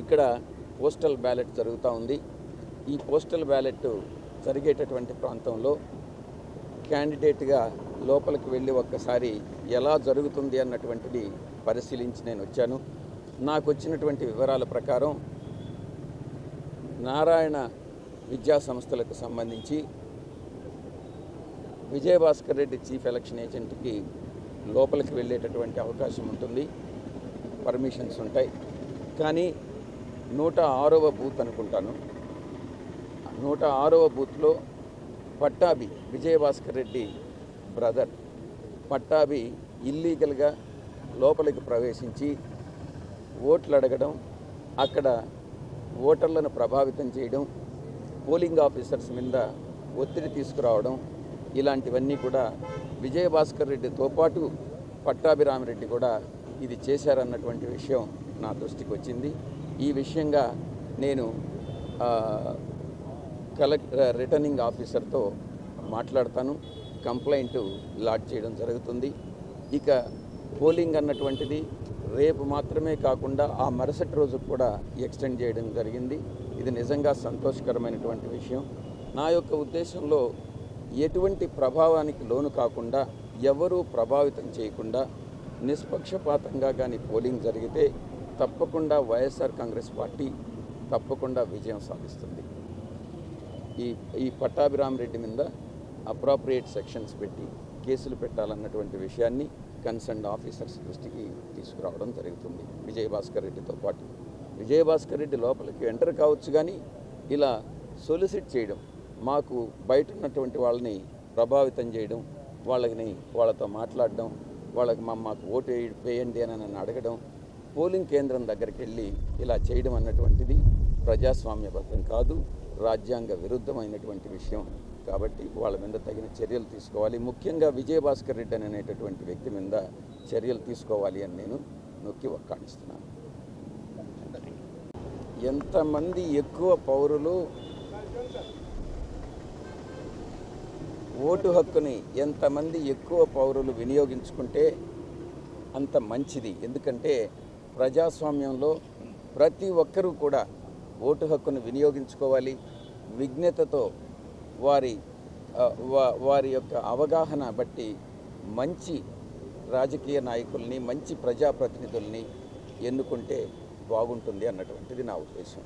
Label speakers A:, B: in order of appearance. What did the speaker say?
A: ఇక్కడ postal ballot జరుగుతూ ఉంది. ఈ పోస్టల్ బ్యాలెట్ జరిగేటటువంటి ప్రాంతంలో క్యాండిడేట్గా లోపలికి వెళ్ళి ఒక్కసారి ఎలా జరుగుతుంది అన్నటువంటిది పరిశీలించి నేను వచ్చాను. నాకు వచ్చినటువంటి వివరాల ప్రకారం నారాయణ విద్యా సంస్థలకు సంబంధించి విజయభాస్కర్ రెడ్డి చీఫ్ ఎలక్షన్ ఏజెంట్కి లోపలికి వెళ్ళేటటువంటి అవకాశం ఉంటుంది. పర్మిషన్స్ ఉంటాయి. కానీ నూట ఆరవ బూత్ అనుకుంటాను. నూట ఆరవ బూత్లో పట్టాభి విజయభాస్కర్ రెడ్డి బ్రదర్. పట్టాభి ఇల్లీగల్గా లోపలికి ప్రవేశించి ఓట్లు అడగడం అక్కడ ఓటర్లను ప్రభావితం చేయడం పోలింగ్ ఆఫీసర్స్ మీద ఒత్తిడి తీసుకురావడం ఇలాంటివన్నీ కూడా విజయభాస్కర్ రెడ్డితో పాటు పట్టాభిరామిరెడ్డి కూడా ఇది చేశారన్నటువంటి విషయం నా దృష్టికి వచ్చింది. ఈ విషయంగా నేను కలెక్ట్ రిటర్నింగ్ ఆఫీసర్తో మాట్లాడతాను. కంప్లైంట్ లాడ్ చేయడం జరుగుతుంది. ఇక పోలింగ్ అన్నటువంటిది రేపు మాత్రమే కాకుండా ఆ మరుసటి రోజు కూడా ఎక్స్టెండ్ చేయడం జరిగింది. ఇది నిజంగా సంతోషకరమైనటువంటి విషయం. నా యొక్క ఉద్దేశంలో ఎటువంటి ప్రభావానికి లోను కాకుండా ఎవరూ ప్రభావితం చేయకుండా నిష్పక్షపాతంగా కానీ పోలింగ్ జరిగితే తప్పకుండా వైఎస్ఆర్ కాంగ్రెస్ పార్టీ తప్పకుండా విజయం సాధిస్తుంది. ఈ ఈ పట్టాభిరామరెడ్డి మీద అప్రాప్రియేట్ సెక్షన్స్ పెట్టి కేసులు పెట్టాలన్నటువంటి విషయాన్ని కన్సర్న్ ఆఫీసర్స్ దృష్టికి తీసుకురావడం జరుగుతుంది. విజయభాస్కర్ రెడ్డితో పాటు. విజయభాస్కర్ రెడ్డి లోపలికి ఎంటర్ కావచ్చు కానీ ఇలా సొలిసిట్ చేయడం మాకు బయట ఉన్నటువంటి వాళ్ళని ప్రభావితం చేయడం వాళ్ళని వాళ్ళతో మాట్లాడడం వాళ్ళకి మా మాకు ఓటు వేయండి అని నన్ను అడగడం పోలింగ్ కేంద్రం దగ్గరికి వెళ్ళి ఇలా చేయడం అన్నటువంటిది ప్రజాస్వామ్యబద్ధం కాదు రాజ్యాంగ విరుద్ధమైనటువంటి విషయం. కాబట్టి వాళ్ళ మీద తగిన చర్యలు తీసుకోవాలి. ముఖ్యంగా విజయభాస్కర్ రెడ్డి అనేటటువంటి వ్యక్తి మీద చర్యలు తీసుకోవాలి అని నేను నొక్కి ఒక్కాణిస్తున్నాను ఎంతమంది ఎక్కువ పౌరులు ఓటు హక్కుని ఎంతమంది ఎక్కువ పౌరులు వినియోగించుకుంటే అంత మంచిది. ఎందుకంటే ప్రజాస్వామ్యంలో ప్రతి ఒక్కరూ కూడా ఓటు హక్కును వినియోగించుకోవాలి. విజ్ఞతతో వారి వారి యొక్క అవగాహన బట్టి మంచి రాజకీయ నాయకుల్ని మంచి ప్రజాప్రతినిధుల్ని ఎన్నుకుంటే బాగుంటుంది అన్నటువంటిది నా ఉద్దేశం.